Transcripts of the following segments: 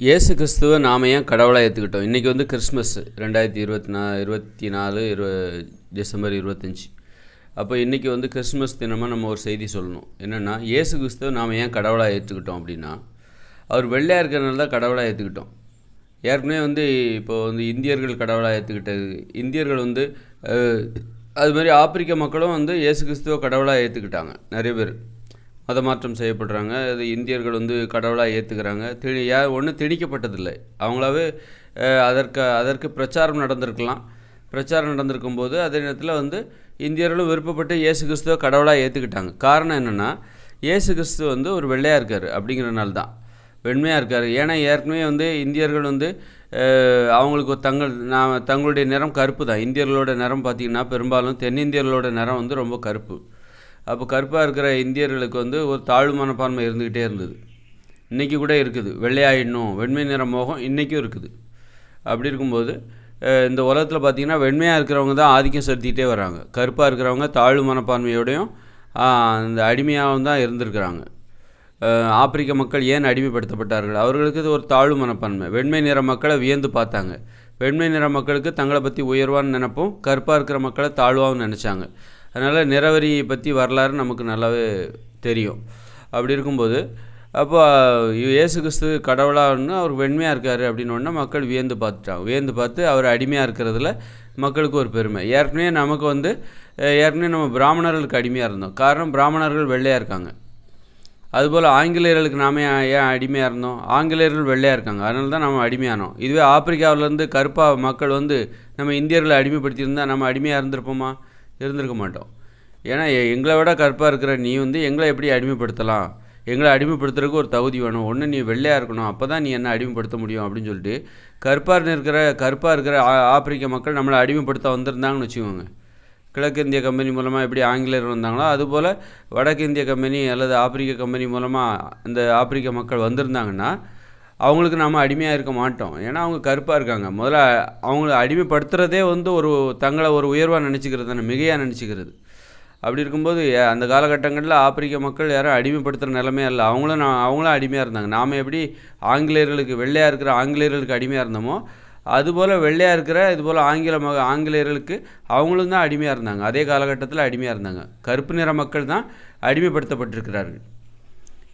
இயேசு கிறிஸ்துவ நாம் ஏன் கடவுளாக ஏற்றுக்கிட்டோம் இன்றைக்கி வந்து கிறிஸ்மஸ் ரெண்டாயிரத்தி இருபத்தி நா இருபத்தி நாலு இரு டிசம்பர் இருபத்தஞ்சி. அப்போ இன்றைக்கி வந்து கிறிஸ்மஸ் தினமாக நம்ம ஒரு செய்தி சொல்லணும். என்னென்னா இயேசு கிறிஸ்துவ நாம் ஏன் கடவுளாக ஏற்றுக்கிட்டோம் அப்படின்னா அவர் வெள்ளையாக இருக்கிறனால தான் கடவுளாக ஏற்றுக்கிட்டோம் ஏற்கனவே வந்து இப்போ வந்து இந்தியர்கள் கடவுளாக ஏற்றுக்கிட்டது இந்தியர்கள் வந்து அது மாதிரி ஆப்பிரிக்க மக்களும் வந்து இயேசு கிறிஸ்துவ கடவுளாக ஏற்றுக்கிட்டாங்க நிறைய பேர். மத மாற்றம் செய்யப்படுறாங்க. அது இந்தியர்கள் வந்து கடவுளாக ஏற்றுக்கிறாங்க திணி யார் ஒன்றும் திணிக்கப்பட்டதில்லை. அவங்களாவே அதற்கு அதற்கு பிரச்சாரம் நடந்திருக்கலாம். பிரச்சாரம் நடந்திருக்கும் போது அதே நேரத்தில் வந்து இந்தியர்களும் விருப்பப்பட்டு இயேசு கிறிஸ்துவ கடவுளாக ஏற்றுக்கிட்டாங்க காரணம் என்னென்னா இயேசு கிறிஸ்து வந்து ஒரு வெள்ளையாக இருக்கார் அப்படிங்கிறனால தான். வெண்மையாக இருக்கார். ஏன்னா ஏற்கனவே வந்து இந்தியர்கள் வந்து அவங்களுக்கு ஒரு தங்கள் நான் தங்களுடைய நிறம் கருப்பு தான். இந்தியர்களோட நிறம் பார்த்திங்கன்னா பெரும்பாலும் தென்னிந்தியர்களோட நிறம் வந்து ரொம்ப கருப்பு. அப்போ கருப்பாக இருக்கிற இந்தியர்களுக்கு வந்து ஒரு தாழ்வு மனப்பான்மை இருந்துக்கிட்டே இருந்தது. இன்றைக்கி கூட இருக்குது. வெள்ளையாயிடணும் வெண்மை நிற மோகம் இன்றைக்கும் இருக்குது. அப்படி இருக்கும்போது இந்த உலகத்தில் பார்த்திங்கன்னா வெண்மையாக இருக்கிறவங்க தான் ஆதிக்கம் செலுத்திக்கிட்டே வராங்க. கருப்பாக இருக்கிறவங்க தாழ்வு மனப்பான்மையோடையும் இந்த அந்த அடிமையாகவும் தான் இருந்திருக்கிறாங்க. ஆப்பிரிக்க மக்கள் ஏன் அடிமைப்படுத்தப்பட்டார்கள்? அவர்களுக்கு இது ஒரு தாழ்வு மனப்பான்மை. வெண்மை நிற மக்களை வியந்து பார்த்தாங்க. வெண்மை நிற மக்களுக்கு தங்களை பற்றி உயர்வான்னு நினப்போம் கருப்பாக இருக்கிற மக்களை தாழ்வாகவும் நினச்சாங்க. அதனால் நிறவரியை பற்றி வரலாறு நமக்கு நல்லாவே தெரியும். அப்படி இருக்கும்போது அப்போ இயேசு கிறிஸ்து கடவுளாகனு அவர் வெண்மையாக இருக்கார் அப்படின்னு மக்கள் வியந்து பார்த்துட்டாங்க. வியந்து பார்த்து அவர் அடிமையாக இருக்கிறதுல மக்களுக்கு ஒரு பெருமை. ஏற்கனவே நமக்கு வந்து ஏற்கனவே நம்ம பிராமணர்களுக்கு அடிமையாக இருந்தோம். காரணம் பிராமணர்கள் வெள்ளையாக இருக்காங்க. அதுபோல் ஆங்கிலேயர்களுக்கு நாம ஏன் ஏன் அடிமையாக இருந்தோம்? ஆங்கிலேயர்கள் வெள்ளையாக இருக்காங்க. அதனால தான் நம்ம அடிமையானோம். இதுவே ஆப்பிரிக்காவிலேருந்து கருப்பாக மக்கள் வந்து நம்ம இந்தியர்களை அடிமைப்படுத்தியிருந்தால் நம்ம அடிமையாக இருந்திருப்போமா? இருந்திருக்க மாட்டோம். ஏன்னா எங்களை விட கருப்பாக இருக்கிற நீ வந்து எங்களை எப்படி அடிமைப்படுத்தலாம்? எங்களை அடிமைப்படுத்துறதுக்கு ஒரு தகுதி வேணும். ஒன்று நீ வெள்ளையாக இருக்கணும். அப்போ தான் நீ என்ன அடிமைப்படுத்த முடியும் அப்படின்னு சொல்லிட்டு கருப்பாக இருக்கிற கருப்பாக இருக்கிற ஆ- ஆப்பிரிக்க மக்கள் நம்மளை அடிமைப்படுத்த வந்திருந்தாங்கன்னு வச்சுக்கோங்க. கிழக்கு இந்திய கம்பெனி மூலமாக எப்படி ஆங்கிலேயர் வந்தாங்களோ அதுபோல் வடக்கு இந்திய கம்பெனி அல்லது ஆப்பிரிக்க கம்பெனி மூலமாக இந்த ஆப்பிரிக்க மக்கள் வந்திருந்தாங்கன்னா அவங்களுக்கு நாம் அடிமையாக இருக்க மாட்டோம். ஏன்னா அவங்க கருப்பாக இருக்காங்க. முதல்ல அவங்கள அடிமைப்படுத்துகிறதே வந்து ஒரு தங்களை ஒரு உயர்வாக நினச்சிக்கிறது தானே மிகையாக நினச்சிக்கிறது. அப்படி இருக்கும்போது அந்த காலகட்டங்களில் ஆப்பிரிக்க மக்கள் யாரும் அடிமைப்படுத்துகிற நிலமே இல்லை. அவங்களும் நான் அவங்களும் அடிமையாக இருந்தாங்க. நாம் எப்படி ஆங்கிலேயர்களுக்கு வெள்ளையாக இருக்கிற ஆங்கிலேயர்களுக்கு அடிமையாக இருந்தோமோ அதுபோல் வெள்ளையாக இருக்கிற இதுபோல் ஆங்கில மக ஆங்கிலேயர்களுக்கு அவங்களும் தான் அடிமையாக இருந்தாங்க. அதே காலகட்டத்தில் அடிமையாக இருந்தாங்க. கருப்பு நிற மக்கள் தான் அடிமைப்படுத்தப்பட்டிருக்கிறார்கள்.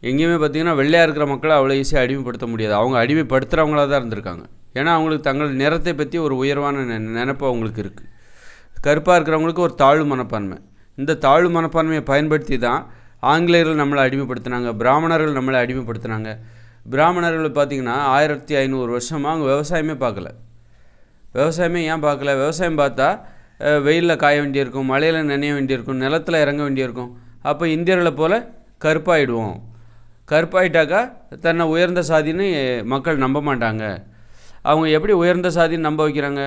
எங்கேயுமே பார்த்தீங்கன்னா வெள்ளையாக இருக்கிற மக்களை அவ்வளோ ஈஸியாக அடிமைப்படுத்த முடியாது. அவங்க அடிமைப்படுத்துகிறவங்களாக தான் இருந்திருக்காங்க. ஏன்னா அவங்களுக்கு தங்கள் நிறத்தை பற்றி ஒரு உயர்வான நெ நினைப்பு அவங்களுக்கு இருக்குது கருப்பாக இருக்கிறவங்களுக்கு ஒரு தாழ்வு மனப்பான்மை. இந்த தாழ்வு மனப்பான்மையை பயன்படுத்தி தான் ஆங்கிலேயர்கள் நம்மளை அடிமைப்படுத்தினாங்க பிராமணர்கள் நம்மளை அடிமைப்படுத்தினாங்க. பிராமணர்கள் பார்த்திங்கன்னா ஆயிரத்தி ஐநூறு வருஷமாக அவங்க விவசாயமே பார்க்கல. விவசாயமே ஏன் பார்க்கல? விவசாயம் பார்த்தா வெயிலில் காய வேண்டியிருக்கும் மழையில் நனைய வேண்டியிருக்கும் நிலத்தில் இறங்க வேண்டியிருக்கும். அப்போ இந்தியர்களை போல் கருப்பாயிடுவோம். கருப்பாயிட்டாக்கா தன்னை உயர்ந்த சாதின்னு மக்கள் நம்ப மாட்டாங்க. அவங்க எப்படி உயர்ந்த சாதின்னு நம்ப வைக்கிறாங்க?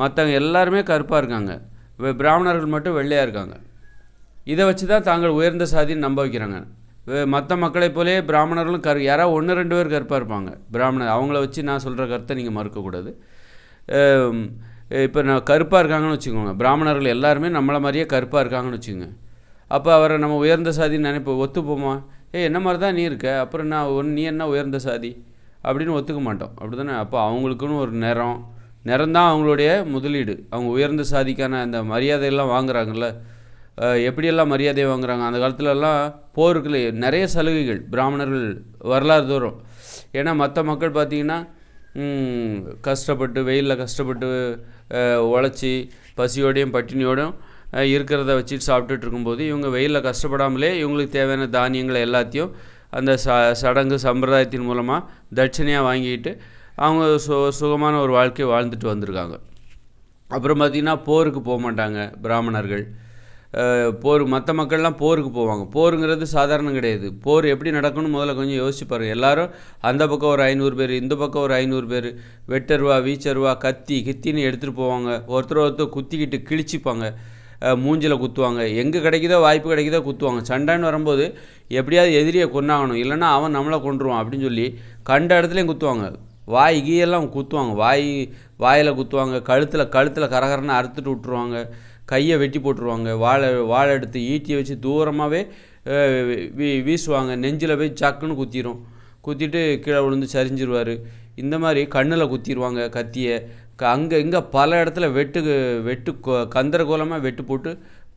மற்றவங்க எல்லாருமே கருப்பாக இருக்காங்க. பிராமணர்கள் மட்டும் வெள்ளையாக இருக்காங்க. இதை வச்சு தான் தாங்கள் உயர்ந்த சாதின்னு நம்ப வைக்கிறாங்க. மற்ற மக்களைப் போலே பிராமணர்களும் கரு யாராவது ஒன்று ரெண்டு பேர் கருப்பாக இருப்பாங்க. பிராமணர் அவங்கள வச்சு நான் சொல்கிற கருத்தை நீங்கள் மறுக்கக்கூடாது. இப்போ நான் கருப்பாக இருக்காங்கன்னு வச்சுக்கோங்க. பிராமணர்கள் எல்லாருமே நம்மளை மாதிரியே கருப்பாக இருக்காங்கன்னு வச்சுக்கோங்க. அப்போ அவரை நம்ம உயர்ந்த சாதின்னு நினைப்போம். ஒத்துப்போமா? ஏய் என்ன மாதிரி தான் நீ இருக்க? அப்புறம் நான் ஒன் நீ என்ன உயர்ந்த சாதி? அப்படின்னு ஒத்துக்க மாட்டோம். அப்படி தானே அப்போ அவங்களுக்குன்னு ஒரு நிறம். நிறம் தான் அவங்களுடைய முதலீடு. அவங்க உயர்ந்த சாதிக்கான அந்த மரியாதையெல்லாம் வாங்குறாங்கல்ல. எப்படியெல்லாம் மரியாதை வாங்குறாங்க? அந்த காலத்துலலாம் போருக்குள்ள நிறைய சலுகைகள் பிராமணர்கள் வரலாறு தோறும். ஏன்னா மற்ற மக்கள் பார்த்திங்கன்னா கஷ்டப்பட்டு வெயிலில் கஷ்டப்பட்டு உழைச்சி பசியோடையும் பட்டினியோடும் இருக்கிறத வச்சுட்டு சாப்பிட்டுட்டு இருக்கும்போது இவங்க வெயிலில் கஷ்டப்படாமலே இவங்களுக்கு தேவையான தானியங்களை எல்லாத்தையும் அந்த ச சடங்கு சம்பிரதாயத்தின் மூலமாக தட்சணையாக வாங்கிக்கிட்டு அவங்க சு சுகமான ஒரு வாழ்க்கை வாழ்ந்துட்டு வந்திருக்காங்க. அப்புறம் பார்த்திங்கன்னா போருக்கு போக மாட்டாங்க பிராமணர்கள். போர் மற்ற மக்கள்லாம் போருக்கு போவாங்க. போருங்கிறது சாதாரணம் கிடையாது. போர் எப்படி நடக்கும்னு முதல்ல கொஞ்சம் யோசிச்சு எல்லாரும் அந்த பக்கம் ஒரு ஐநூறு பேர் இந்த பக்கம் ஒரு ஐநூறு பேர் வெட்டருவா வீச்சருவா கத்தி கித்தின்னு எடுத்துகிட்டு போவாங்க. ஒருத்தர் ஒருத்தர் குத்திக்கிட்டு கிழிச்சிப்பாங்க. மூஞ்சில் குத்துவாங்க. எங்கே கிடைக்குதோ வாய்ப்பு கிடைக்குதோ குத்துவாங்க. சண்டைன்னு வரும்போது எப்படியாவது எதிரியை கொண்டாகணும் இல்லைன்னா அவன் நம்மளை கொண்டுருவான் அப்படின்னு சொல்லி கண்ட இடத்துலையும் குத்துவாங்க. வாய் கீயெல்லாம் குத்துவாங்க. வாய் வாயில் குத்துவாங்க. கழுத்தில் கழுத்தில் கரகரன்னு அறுத்துட்டு விட்ருவாங்க கையை வெட்டி போட்டுருவாங்க. வாழை வாழை எடுத்து ஈட்டியை வச்சு தூரமாகவே வீசுவாங்க. நெஞ்சில் போய் சக்குன்னு குத்திரும். குத்திட்டு கீழே விழுந்து சரிஞ்சிருவார். இந்த மாதிரி கண்ணில் குத்திடுவாங்க கத்தியை. அங்கே இங்கே பல இடத்துல வெட்டு வெட்டு கந்தரகோலமாக வெட்டு போட்டு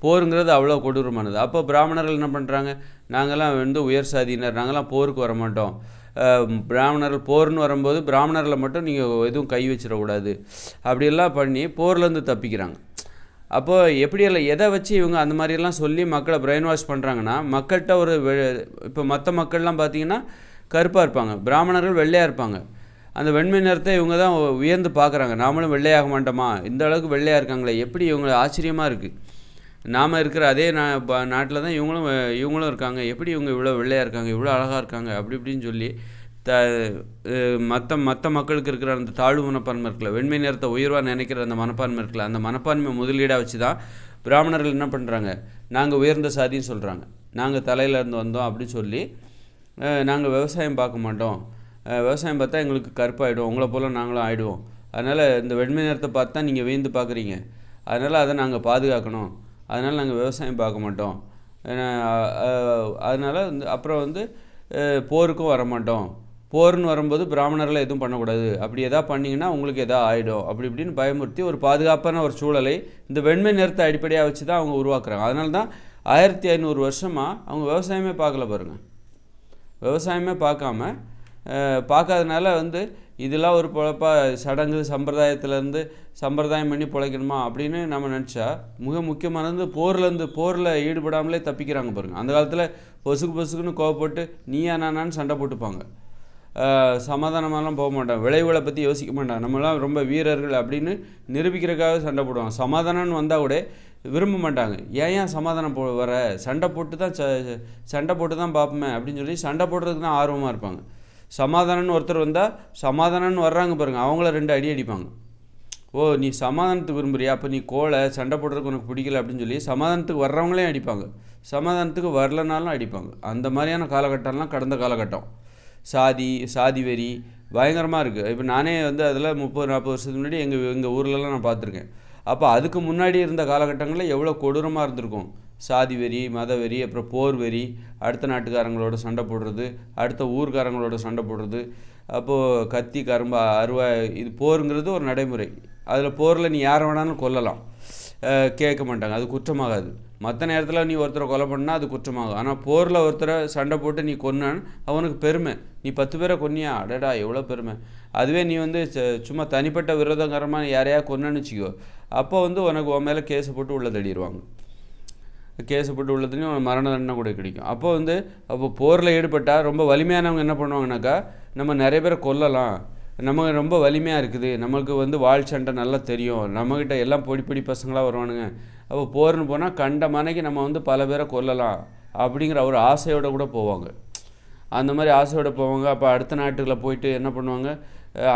போருங்கிறது அவ்வளோ கொடூரமானது. அப்போ பிராமணர்கள் என்ன பண்ணுறாங்க நாங்கள்லாம் வந்து உயர் சாதியினர் நாங்கள்லாம் போருக்கு வர மாட்டோம். பிராமணர்கள் போர்னு வரும்போது பிராமணர்களை மட்டும் நீங்கள் எதுவும் கை வச்சிடக்கூடாது. அப்படியெல்லாம் பண்ணி போர்லேருந்து தப்பிக்கிறாங்க. அப்போ எப்படியெல்லாம் எதை வச்சு இவங்க அந்த மாதிரியெல்லாம் சொல்லி மக்களை பிரெயின் வாஷ் பண்ணுறாங்கன்னா மக்கள்கிட்ட ஒரு இப்போ மற்ற மக்கள்லாம் பார்த்தீங்கன்னா கருப்பாக இருப்பாங்க. பிராமணர்கள் வெள்ளையாக இருப்பாங்க. அந்த வெண்மை நிறத்தை இவங்க தான் உயர்ந்து பார்க்குறாங்க. நாமளும் வெள்ளையாக மாட்டோமா? இந்த அளவுக்கு வெள்ளையாக இருக்காங்களே எப்படி இவங்க ஆச்சரியமாக இருக்குது நாம் இருக்கிற அதே நா நாட்டில் தான் இவங்களும் இவங்களும் இருக்காங்க. எப்படி இவங்க இவ்வளோ வெள்ளையாக இருக்காங்க இவ்வளோ அழகாக இருக்காங்க அப்படி இப்படின்னு சொல்லி த மற்ற மற்ற மக்களுக்கு இருக்கிற அந்த தாழ்வு மனப்பான்மை இருக்குல்ல வெண்மை நிறத்தை உயர்வாக நினைக்கிற அந்த மனப்பான்மை இருக்குல்ல அந்த மனப்பான்மை முதலீடாக வச்சு தான் பிராமணர்கள் என்ன பண்ணுறாங்க நாங்கள் உயர்ந்த சாதின்னு சொல்கிறாங்க நாங்கள் தலையிலேருந்து வந்தோம் அப்படின்னு சொல்லி நாங்கள் விவசாயம் பார்க்க மாட்டோம். விவசாயம் பார்த்தா எங்களுக்கு கருப்பாகிடும் உங்களை போல் நாங்களும் ஆகிடுவோம் அதனால் இந்த வெண்மை நேரத்தை பார்த்து தான் நீங்கள் வியந்து பார்க்குறீங்க. அதனால் அதை நாங்கள் பாதுகாக்கணும். அதனால் நாங்கள் விவசாயம் பார்க்க மாட்டோம். அதனால் வந்து அப்புறம் வந்து போருக்கும் வர மாட்டோம். போர்னு வரும்போது பிராமணர்களை எதுவும் பண்ணக்கூடாது. அப்படி எதாவது பண்ணிங்கன்னா உங்களுக்கு எதாவது ஆகிடும் அப்படி இப்படின்னு பயமுறுத்தி ஒரு பாதுகாப்பான ஒரு சூழலை இந்த வெண்மை நிறத்தை அடிப்படையாக வச்சு தான் அவங்க உருவாக்குறாங்க. அதனால தான் ஆயிரத்தி ஐநூறு வருஷமாக அவங்க விவசாயமே பார்க்கல பாருங்கள் விவசாயமே பார்க்காம பார்க்காதனால வந்து இதெல்லாம் ஒரு பொழப்பா சடங்கு சம்பிரதாயத்துலேருந்து சம்பிரதாயம் பண்ணி பிழைக்கணுமா அப்படின்னு நம்ம நினச்சா மிக முக்கியமானது போர்லேருந்து போரில் ஈடுபடாமலே தப்பிக்கிறாங்க பாருங்கள் அந்த காலத்தில் பொசுக்கு பொசுக்குன்னு கோவப்பட்டு நீயா நானான்னு சண்டை போட்டுப்பாங்க. சமாதானமாகலாம் சமாதானமாலாம் போக மாட்டாங்க. விளைவுகளை பற்றி யோசிக்க மாட்டான் நம்மலாம் ரொம்ப வீரர்கள் அப்படின்னு நிரூபிக்கிறதுக்காக சண்டை போடுவாங்க. சமாதானம்னு வந்தால் கூட விரும்ப மாட்டாங்க. ஏன் ஏன் சமாதானம் போ வர? சண்டை போட்டு தான் ச- சண்டை போட்டு தான் பார்ப்போமே அப்படின்னு சொல்லி சண்டை போடுறதுக்கு தான் ஆர்வமாக இருப்பாங்க. சமாதானம்னு ஒருத்தர் வந்தால் சமாதானம்னு வர்றாங்க பாருங்கள் அவங்கள ரெண்டு அடி அடிப்பாங்க. ஓ நீ சமாதானத்துக்கு விரும்புறியா? அப்போ நீ கோலை சண்டை போடுறதுக்கு உனக்கு பிடிக்கல அப்படின்னு சொல்லி சமாதானத்துக்கு வர்றவங்களையும் அடிப்பாங்க. சமாதானத்துக்கு வரலனாலும் அடிப்பாங்க. அந்த மாதிரியான காலகட்டம்லாம் கடந்த காலகட்டம். சாதி சாதி வெறி பயங்கரமாக இருக்குது இப்போ நானே வந்து அதில் முப்பது நாற்பது வருஷத்துக்கு முன்னாடி எங்கள் எங்கள் ஊர்லலாம் நான் பார்த்துருக்கேன். அப்போ அதுக்கு முன்னாடி இருந்த காலகட்டங்களில் எவ்வளோ கொடூரமாக இருந்திருக்கும். சாதி வெறி மத வெறி அப்புறம் போர் வெறி அடுத்த நாட்டுக்காரங்களோட சண்டை போடுறது அடுத்த ஊர்க்காரங்களோட சண்டை போடுறது. அப்போது கத்தி கரும்பு அருவா இது போருங்கிறது ஒரு நடைமுறை. அதில் போரில் நீ யாரை வேணாலும் கொல்லலாம். கேட்க மாட்டாங்க. அது குற்றமாகாது. மற்ற நேரத்தில் நீ ஒருத்தரை கொலை பண்ணால் அது குற்றமாகும். ஆனால் போரில் ஒருத்தரை சண்டை போட்டு நீ கொன்னான் அவனுக்கு பெருமை. நீ பத்து பேரை கொன்னியா? அடடா எவ்வளோ பெருமை. அதுவே நீ வந்து ச- சும்மா தனிப்பட்ட விரோதகரமாக யாரையா கொன்னன்னு வச்சுக்கோ. அப்போ வந்து உனக்கு உன் மேலே கேஸை போட்டு உள்ளே தள்ளிடுவாங்க கேஸ் போட்டு உள்ளதுலேயும் மரண தண்டனை கூட கிடைக்கும். அப்போ வந்து அப்போ போரில் ஈடுபட்டால் ரொம்ப வலிமையானவங்க என்ன பண்ணுவாங்கனாக்கா நம்ம நிறைய பேரை கொல்லலாம். நமக்கு ரொம்ப வலிமையாக இருக்குது. நமக்கு வந்து வால் சண்டை நல்லா தெரியும். நம்மக்கிட்ட எல்லாம் பொடி பொடி பசங்களாக வருவானுங்க. அப்போ போர்னு போனால் கண்ட மனைக்கு நம்ம வந்து பல பேரை கொல்லலாம் அப்படிங்கிற ஒரு ஆசையோடு கூட போவாங்க. அந்த மாதிரி ஆசையோடு போவாங்க. அப்போ அடுத்த நாட்டுக்குள்ள போயிட்டு என்ன பண்ணுவாங்க?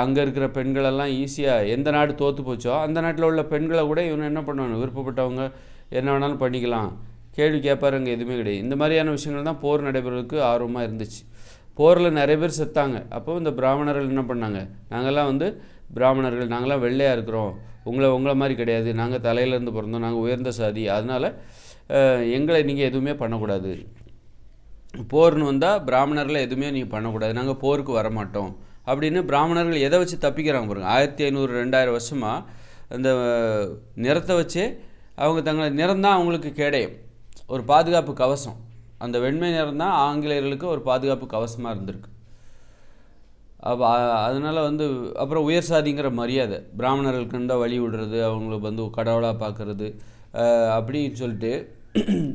அங்கே இருக்கிற பெண்களெல்லாம் ஈஸியாக எந்த நாடு தோற்று போச்சோ அந்த நாட்டில் உள்ள பெண்களை கூட இவனு என்ன பண்ணுவாங்க? விருப்பப்பட்டவங்க என்ன வேணாலும் பண்ணிக்கலாம். கேள்வி கேட்பாருங்க எதுவுமே கிடையாது. இந்த மாதிரியான விஷயங்கள் தான் போர் நடைபெறதுக்கு ஆர்வமாக இருந்துச்சு. போரில் நிறைய பேர் செத்தாங்க. அப்போ இந்த பிராமணர்கள் என்ன பண்ணாங்க? நாங்கள்லாம் வந்து பிராமணர்கள் நாங்களாம் வெள்ளையாக இருக்கிறோம். உங்களை உங்களை மாதிரி கிடையாது. நாங்கள் தலையிலேருந்து பிறந்தோம். நாங்கள் உயர்ந்த சாதி. அதனால் எங்களை நீங்கள் எதுவுமே பண்ணக்கூடாது. போர்னு வந்தால் பிராமணர்களை எதுவுமே நீங்கள் பண்ணக்கூடாது. நாங்கள் போருக்கு வர மாட்டோம் அப்படின்னு பிராமணர்கள் எதை வச்சு தப்பிக்கிறாங்க பாருங்க. ஆயிரத்தி ஐநூறு ரெண்டாயிரம் வருஷமாக அந்த நிறத்தை வச்சே அவங்க தங்களை நிறந்தான் அவங்களுக்கு கேடயம். ஒரு பாதுகாப்பு கவசம். அந்த வெண்மை நிறம் தான் ஆங்கிலேயர்களுக்கு ஒரு பாதுகாப்பு கவசமாக இருந்திருக்கு. அப்போ அதனால் வந்து அப்புறம் உயர் சாதிங்கிற மரியாதை. பிராமணர்களுக்கு இருந்தால் வழி விடுறது அவங்களுக்கு வந்து கடவுளாக பார்க்குறது அப்படின்னு சொல்லிட்டு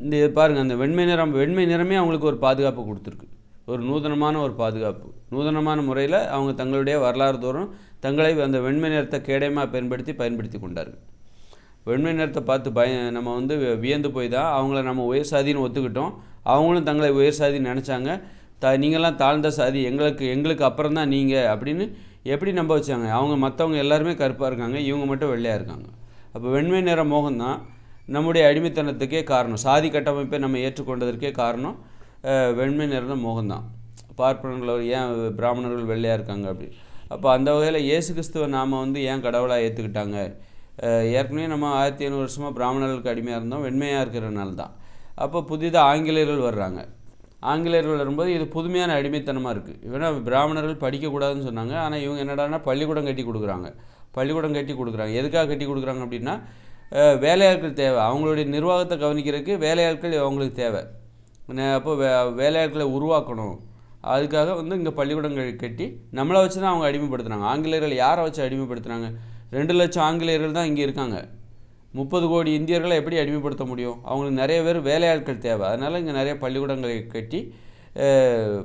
இந்த பாருங்கள் அந்த வெண்மை நிறம் வெண்மை நிறமே அவங்களுக்கு ஒரு பாதுகாப்பு கொடுத்துருக்கு. ஒரு நூதனமான ஒரு பாதுகாப்பு. நூதனமான முறையில் அவங்க தங்களுடைய வரலாறு தோறும் தங்களை அந்த வெண்மை நிறத்தை கேடயமாக பயன்படுத்தி பயன்படுத்தி கொண்டார்கள். வெண்மை நிறத்தை பார்த்து பய நம்ம வந்து வியந்து போய் தான் அவங்கள நம்ம உயர் சாதின்னு ஒத்துக்கிட்டோம். அவங்களும் தங்களை உயர் சாதின்னு நினச்சாங்க. த நீங்களாம் தாழ்ந்த சாதி எங்களுக்கு எங்களுக்கு அப்புறம் தான் நீங்கள் அப்படின்னு எப்படி நம்ப வச்சாங்க? அவங்க மற்றவங்க எல்லாருமே கருப்பாக இருக்காங்க இவங்க மட்டும் வெள்ளையாக இருக்காங்க. அப்போ வெண்மை நிற மோகம் தான் நம்முடைய அடிமைத்தனத்துக்கே காரணம். சாதி கட்டமைப்பை நம்ம ஏற்றுக்கொண்டதற்கே காரணம் அஹ், வெண்மை மோகம் மோகம்தான் பார்ப்பனர்கள் ஏன் பிராமணர்கள் வெள்ளையாக இருக்காங்க அப்படி? அப்போ அந்த வகையில் இயேசு கிறிஸ்துவை நாம் வந்து ஏன் கடவுளாக ஏற்றுக்கிட்டாங்க ஏற்கனவே நம்ம ஆயிரத்தி ஐநூறு வருஷமாக பிராமணர்களுக்கு அடிமையாக இருந்தோம் வெண்மையாக இருக்கிறனால தான் அப்போ புதிதாக ஆங்கிலேயர்கள் வர்றாங்க. ஆங்கிலேயர்கள் வரும்போது இது புதுமையான அடிமைத்தனமாக இருக்குது இவனா பிராமணர்கள் படிக்கக்கூடாதுன்னு சொன்னாங்க. ஆனால் இவங்க என்னடான்னா பள்ளிக்கூடம் கட்டி கொடுக்குறாங்க. பள்ளிக்கூடம் கட்டி கொடுக்குறாங்க. எதுக்காக கட்டி கொடுக்குறாங்க அப்படின்னா வேலையாட்கள் தேவை. அவங்களுடைய நிர்வாகத்தை கவனிக்கிறதுக்கு வேலையாட்கள் அவங்களுக்கு தேவை. அப்போ வே வேலையாட்களை உருவாக்கணும். அதுக்காக வந்து இங்கே பள்ளிக்கூடங்கள் கட்டி நம்மளை வச்சு தான் அவங்க அடிமைப்படுத்துகிறாங்க ஆங்கிலேயர்கள் யாரை வச்சு அடிமைப்படுத்துகிறாங்க ரெண்டு லட்சம் ஆங்கிலேயர்கள் தான் இங்கே இருக்காங்க. முப்பது கோடி இந்தியர்களை எப்படி அடிமைப்படுத்த முடியும்? அவங்களுக்கு நிறைய பேர் வேலையாட்கள் தேவை. அதனால் இங்கே நிறைய பள்ளிக்கூடங்களை கட்டி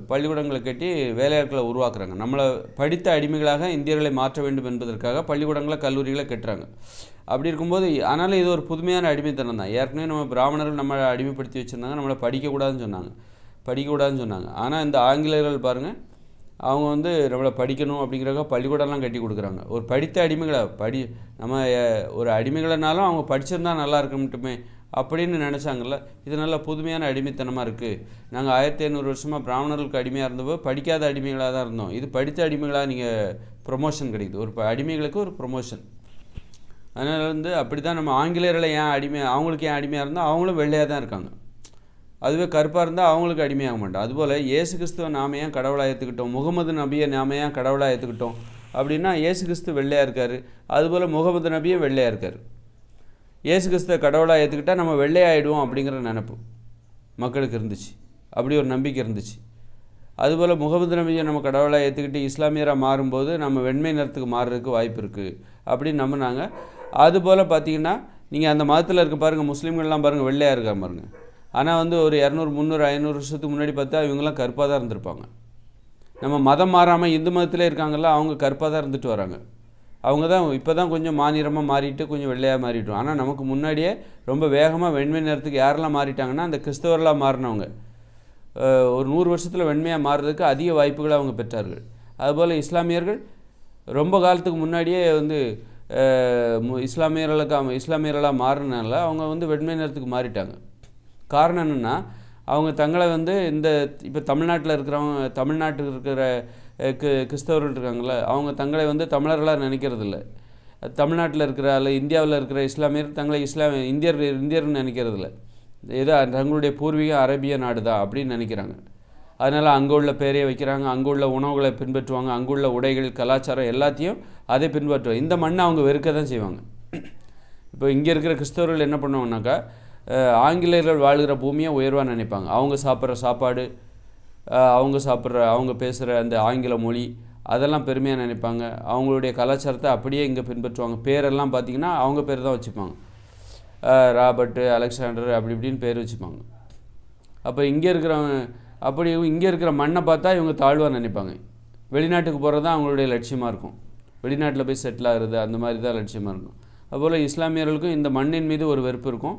பள்ளிக்கூடங்களை கட்டி வேலையாட்களை உருவாக்குறாங்க. நம்மளை படித்த அடிமைகளாக இந்தியர்களை மாற்ற வேண்டும் என்பதற்காக பள்ளிக்கூடங்களை கல்லூரிகளை கட்டுறாங்க. அப்படி இருக்கும்போது ஆனாலும் இது ஒரு புதுமையான அடிமைத்தனம் தான். ஏற்கனவே நம்ம பிராமணர்கள் நம்மளை அடிமைப்படுத்தி வச்சுருந்தாங்க நம்மளை படிக்கக்கூடாதுன்னு சொன்னாங்க. படிக்கக்கூடாதுன்னு சொன்னாங்க. ஆனால் இந்த ஆங்கிலேயர்கள் பாருங்கள் அவங்க வந்து நம்மளை படிக்கணும் அப்படிங்கிறக்க பள்ளிக்கூடம்லாம் கட்டி கொடுக்குறாங்க. ஒரு படித்த அடிமைகளை படி நம்ம ஒரு அடிமைகளைனாலும் அவங்க படிச்சிருந்தா நல்லா இருக்கட்டுமே அப்படின்னு நினச்சாங்கல்ல. இது நல்ல புதுமையான அடிமைத்தனமாக இருக்குது நாங்கள் ஆயிரத்தி ஐநூறு வருஷமாக பிராமணர்களுக்கு அடிமையாக இருந்தப்போ படிக்காத அடிமைகளாக தான் இருந்தோம். இது படித்த அடிமைகளாக நீங்கள் ப்ரொமோஷன் கிடைக்குது. ஒரு ப- அடிமைகளுக்கு ஒரு ப்ரொமோஷன் அதனால் வந்து அப்படி தான் நம்ம ஆங்கிலேயர்களை ஏன் அடிமை அவங்களுக்கு ஏன் அடிமையாக இருந்தால் அவங்களும் வெள்ளையாக தான் இருக்காங்க. அதுவே கருப்பாக இருந்தால் அவங்களுக்கு அடிமையாக மாட்டோம். அதுபோல் இயேசு கிறிஸ்துவ நாம ஏன் கடவுளாக ஏற்றுக்கிட்டோம் முகமது நபியை நாம ஏன் கடவுளாக ஏற்றுக்கிட்டோம் அப்படின்னா இயேசு கிறிஸ்து வெள்ளையாக இருக்கார். அதுபோல் முகமது நபியும் வெள்ளையாக இருக்கார். இயேசு கிறிஸ்துவ கடவுளாக ஏற்றுக்கிட்டா நம்ம வெள்ளையாயிடுவோம் அப்படிங்கிற நினப்பு மக்களுக்கு இருந்துச்சு. அப்படி ஒரு நம்பிக்கை இருந்துச்சு. அதுபோல் முகமது நபியை நம்ம கடவுளாக ஏற்றுக்கிட்டு இஸ்லாமியராக மாறும்போது நம்ம வெண்மை நிறத்துக்கு மாறுறதுக்கு வாய்ப்பு இருக்குது அப்படின்னு நம்பினாங்க. அதுபோல் பார்த்தீங்கன்னா நீங்கள் அந்த மதத்தில் இருக்க பாருங்கள் முஸ்லீம்கள்லாம் பாருங்கள் வெள்ளையாக இருக்கா பாருங்க. ஆனால் வந்து ஒரு இரநூறு முந்நூறு ஐநூறு வருஷத்துக்கு முன்னாடி பார்த்தா இவங்கெல்லாம் கருப்பாக தான் இருந்திருப்பாங்க. நம்ம மதம் மாறாமல் இந்து மதத்திலே இருக்காங்கல்ல அவங்க கருப்பாக தான் இருந்துட்டு வராங்க. அவங்க தான் இப்போ தான் கொஞ்சம் மாநிறமாக மாறிட்டு கொஞ்சம் வெள்ளையாக மாறிட்டோம். ஆனால் நமக்கு முன்னாடியே ரொம்ப வேகமாக வெண்மை நேரத்துக்கு யாரெல்லாம் மாறிட்டாங்கன்னா அந்த கிறிஸ்தவர்களாக மாறினவங்க. ஒரு நூறு வருஷத்தில் வெண்மையாக மாறுறதுக்கு அதிக வாய்ப்புகளை அவங்க பெற்றார்கள். அதுபோல் இஸ்லாமியர்கள் ரொம்ப காலத்துக்கு முன்னாடியே வந்து இஸ்லாமியர்களுக்கு இஸ்லாமியர்களாக மாறினால அவங்க வந்து வெண்மை நேரத்துக்கு மாறிட்டாங்க. காரணம் என்னென்னா அவங்க தங்களை வந்து இந்த இப்போ தமிழ்நாட்டில் இருக்கிறவங்க தமிழ்நாட்டில் இருக்கிற கி கிறிஸ்தவர்கள் இருக்காங்கள அவங்க தங்களை வந்து தமிழர்களாக நினைக்கிறதில்ல. தமிழ்நாட்டில் இருக்கிற அல்ல இந்தியாவில் இருக்கிற இஸ்லாமியர் தங்களை இஸ்லாம் இந்தியர் இந்தியர்னு நினைக்கிறதில்ல. ஏதோ தங்களுடைய பூர்வீக அரேபிய நாடு தான் அப்படின்னு நினைக்கிறாங்க. அதனால் அங்கே உள்ள பேரையை வைக்கிறாங்க அங்கே உள்ள உணவுகளை பின்பற்றுவாங்க அங்கே உள்ள உடைகள் கலாச்சாரம் எல்லாத்தையும் அதை பின்பற்றுவாங்க. இந்த மண்ணை அவங்க வெறுக்க தான் செய்வாங்க. இப்போ இங்கே இருக்கிற கிறிஸ்தவர்கள் என்ன பண்ணுவாங்கனாக்கா ஆங்கிலேயர்கள் வாழ்கிற பூமியை உயர்வாக நினைப்பாங்க. அவங்க சாப்பிட்ற சாப்பாடு அவங்க சாப்பிட்ற அவங்க பேசுகிற அந்த ஆங்கில மொழி அதெல்லாம் பெருமையாக நினைப்பாங்க. அவங்களுடைய கலாச்சாரத்தை அப்படியே இங்கே பின்பற்றுவாங்க. பேரெல்லாம் பார்த்திங்கன்னா அவங்க பேர் தான் வச்சுப்பாங்க. ராபர்ட்டு அலெக்சாண்டர் அப்படி இப்படின்னு பேர் வச்சுப்பாங்க. அப்போ இங்கே இருக்கிறவங்க அப்படி இங்கே இருக்கிற மண்ணை பார்த்தா இவங்க தாழ்வாக நினைப்பாங்க. வெளிநாட்டுக்கு போகிறது தான் அவங்களுடைய லட்சியமாக இருக்கும். வெளிநாட்டில் போய் செட்டில் ஆகுறது அந்த மாதிரி தான் லட்சியமாக இருக்கும். அதுபோல் இஸ்லாமியர்களுக்கும் இந்த மண்ணின் மீது ஒரு வெறுப்பு இருக்கும்.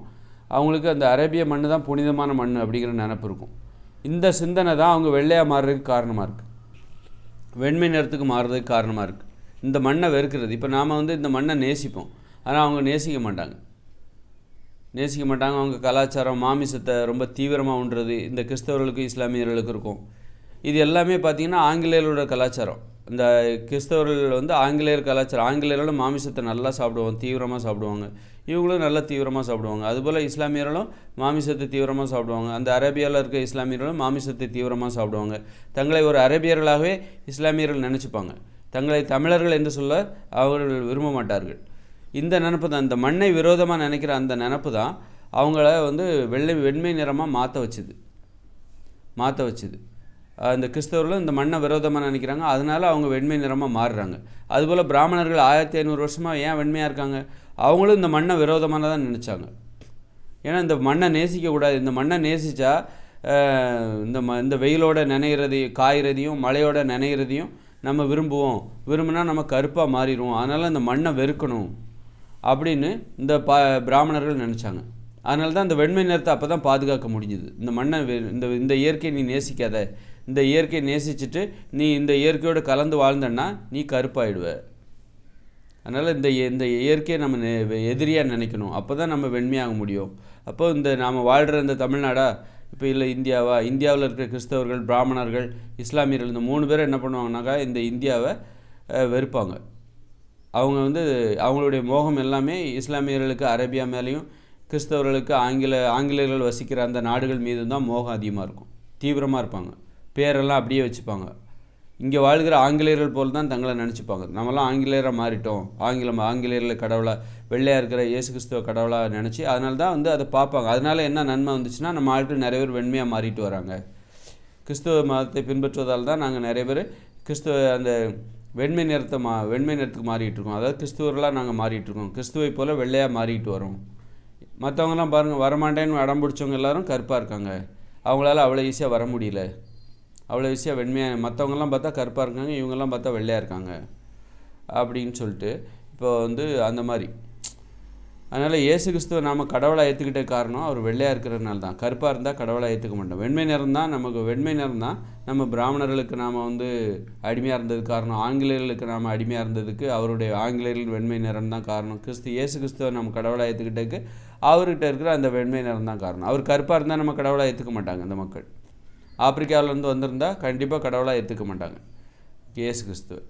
அவங்களுக்கு அந்த அரேபிய மண்ணு தான் புனிதமான மண் அப்படிங்கிற நினப்பு இருக்கும். இந்த சிந்தனை தான் அவங்க வெள்ளையாக மாறுறதுக்கு காரணமாக இருக்குது வெண்மை நிறத்துக்கு மாறுறதுக்கு காரணமாக இருக்குது இந்த மண்ணை வெறுக்கிறது. இப்போ நாம் வந்து இந்த மண்ணை நேசிப்போம். ஆனால் அவங்க நேசிக்க மாட்டாங்க. நேசிக்க மாட்டாங்க. அவங்க கலாச்சாரம் மாமிசத்தை ரொம்ப தீவிரமாக உண்றது இந்த கிறிஸ்தவர்களுக்கும் இஸ்லாமியர்களுக்கும் இருக்கும். இது எல்லாமே பார்த்திங்கன்னா ஆங்கிலேயர்களோட கலாச்சாரம். இந்த கிறிஸ்தவர்கள் வந்து ஆங்கிலேயர் கலாச்சாரம். ஆங்கிலேயர்களும் மாமிசத்தை நல்லா சாப்பிடுவாங்க தீவிரமாக சாப்பிடுவாங்க. இவங்களும் நல்லா தீவிரமாக சாப்பிடுவாங்க. அதுபோல் இஸ்லாமியர்களும் மாமிசத்தை தீவிரமாக சாப்பிடுவாங்க. அந்த அரேபியாவில் இருக்க இஸ்லாமியர்களும் மாமிசத்தை தீவிரமாக சாப்பிடுவாங்க. தங்களை ஒரு அரேபியர்களாகவே இஸ்லாமியர்கள் நினச்சிப்பாங்க. தங்களை தமிழர்கள் என்று சொல்ல அவர்கள் விரும்ப மாட்டார்கள். இந்த நினப்பு தான் இந்த மண்ணை விரோதமாக நினைக்கிற அந்த நினப்பு தான் அவங்கள வந்து வெள்ளை வெண்மை நிறமாக மாற்ற வச்சுது. மாற்ற வச்சுது. இந்த கிறிஸ்தவர்களும் இந்த மண்ணை விரோதமாக நினைக்கிறாங்க. அதனால அவங்க வெண்மை நிறமாக மாறுறாங்க. அதுபோல் பிராமணர்கள் ஆயிரத்தி ஐநூறு வருஷமாக ஏன் வெண்மையாக இருக்காங்க? அவங்களும் இந்த மண்ணை விரோதமாக தான் நினச்சாங்க. ஏன்னா இந்த மண்ணை நேசிக்கக்கூடாது இந்த மண்ணை நேசித்தா இந்த ம இந்த வெயிலோட நினைகிறதையும் காய்கிறதையும் மழையோட நினைகிறதையும் நம்ம விரும்புவோம். விரும்பினா நம்ம கருப்பாக மாறிடுவோம். அதனால் இந்த மண்ணை வெறுக்கணும் அப்படின்னு இந்த பா பிராமணர்கள் நினச்சாங்க. அதனால தான் இந்த வெண்மை நிறத்தை அப்போ தான் பாதுகாக்க முடிஞ்சுது. இந்த மண்ணை வெ- இந்த இந்த இயற்கையை நீ நேசிக்காத. இந்த இயற்கையை நேசிச்சுட்டு நீ இந்த இயற்கையோடு கலந்து வாழ்ந்தன்னா நீ கருப்பாயிடுவ. அதனால் இந்த இந்த இயற்கையை நம்ம நெ- எதிரியாக நினைக்கணும். அப்போ தான் நம்ம வெண்மையாக முடியும். அப்போ இந்த நாம் வாழ்கிற இந்த தமிழ்நாடா இப்போ இல்லை இந்தியாவா? இந்தியாவில் இருக்கிற கிறிஸ்தவர்கள் பிராமணர்கள் இஸ்லாமியர்கள் இந்த மூணு பேரும் என்ன பண்ணுவாங்கனாக்கா இந்த இந்தியாவை வெறுப்பாங்க. அவங்க வந்து அவங்களுடைய மோகம் எல்லாமே இஸ்லாமியர்களுக்கு அரேபியா மேலேயும் கிறிஸ்தவர்களுக்கு ஆங்கில ஆங்கிலேயர்கள் வசிக்கிற அந்த நாடுகள் மீது தான் மோகம் அதிகமாக இருக்கும். தீவிரமாக இருப்பாங்க. பேரெல்லாம் அப்படியே வச்சுப்பாங்க. இங்கே வாழ்கிற ஆங்கிலேயர்கள் போல் தான் தங்களை நினச்சிப்பாங்க. நம்மலாம் ஆங்கிலேயராக மாறிட்டோம். ஆங்கிலம் ஆங்கிலேயரில் கடவுளாக வெள்ளையாக இருக்கிற இயேசு கிறிஸ்துவ கடவுளாக நினச்சி அதனால தான் வந்து அதை பார்ப்பாங்க. அதனால என்ன நன்மை வந்துச்சுன்னா நம்ம ஆட்கள் நிறைய பேர் வெண்மையாக மாறிட்டு வராங்க. கிறிஸ்துவ மதத்தை பின்பற்றுவதால் தான் நாங்கள் நிறைய பேர் கிறிஸ்துவ அந்த வெண்மை நிறத்தை மா வெண்மை நிறத்துக்கு மாறிட்டு இருக்கோம். அதாவது கிறிஸ்துவர்களாக நாங்கள் மாறிட்டு இருக்கோம். கிறிஸ்துவை போல் வெள்ளையாக மாறிட்டு வரோம். மற்றவங்கலாம் பாருங்கள் வரமாட்டேன்னு அடம் பிடிச்சவங்க எல்லாரும் கருப்பாக இருக்காங்க. அவங்களால அவ்வளோ ஈஸியாக வர முடியல. அவ்வளோ ஈஸியாக வெண்மையாக மற்றவங்கெல்லாம் பார்த்தா கருப்பாக இருக்காங்க இவங்கெல்லாம் பார்த்தா வெள்ளையாக இருக்காங்க அப்படின்னு சொல்லிட்டு இப்போ வந்து அந்த மாதிரி. அதனால் இயேசு கிறிஸ்துவ நாம் கடவுளை ஏற்றுக்கிட்ட காரணம் அவர் வெள்ளையாக இருக்கிறதுனால தான். கருப்பாக இருந்தால் கடவுளை ஏற்றுக்க மாட்டோம். வெண்மை நிறம் தான் நமக்கு வெண்மை நிறம் தான் நம்ம பிராமணர்களுக்கு நாம் வந்து அடிமையாக இருந்ததுக்கு காரணம். ஆங்கிலேயர்களுக்கு நாம் அடிமையாக இருந்ததுக்கு அவருடைய ஆங்கிலேயர்கள் வெண்மை நிறம் தான் காரணம். கிறிஸ்து இயேசு கிறிஸ்துவ நம்ம கடவுளை ஏற்றுக்கிட்டதுக்கு அவர்கிட்ட இருக்கிற அந்த வெண்மை நிறம் தான் காரணம். அவர் கருப்பாக இருந்தால் நம்ம கடவுளை ஏற்றுக்க மாட்டாங்க அந்த மக்கள். ஆப்பிரிக்காவிலேருந்து வந்திருந்தால் கண்டிப்பாக கடவுளாக ஏற்றுக்க மாட்டாங்க. இயேசு கிறிஸ்துவை.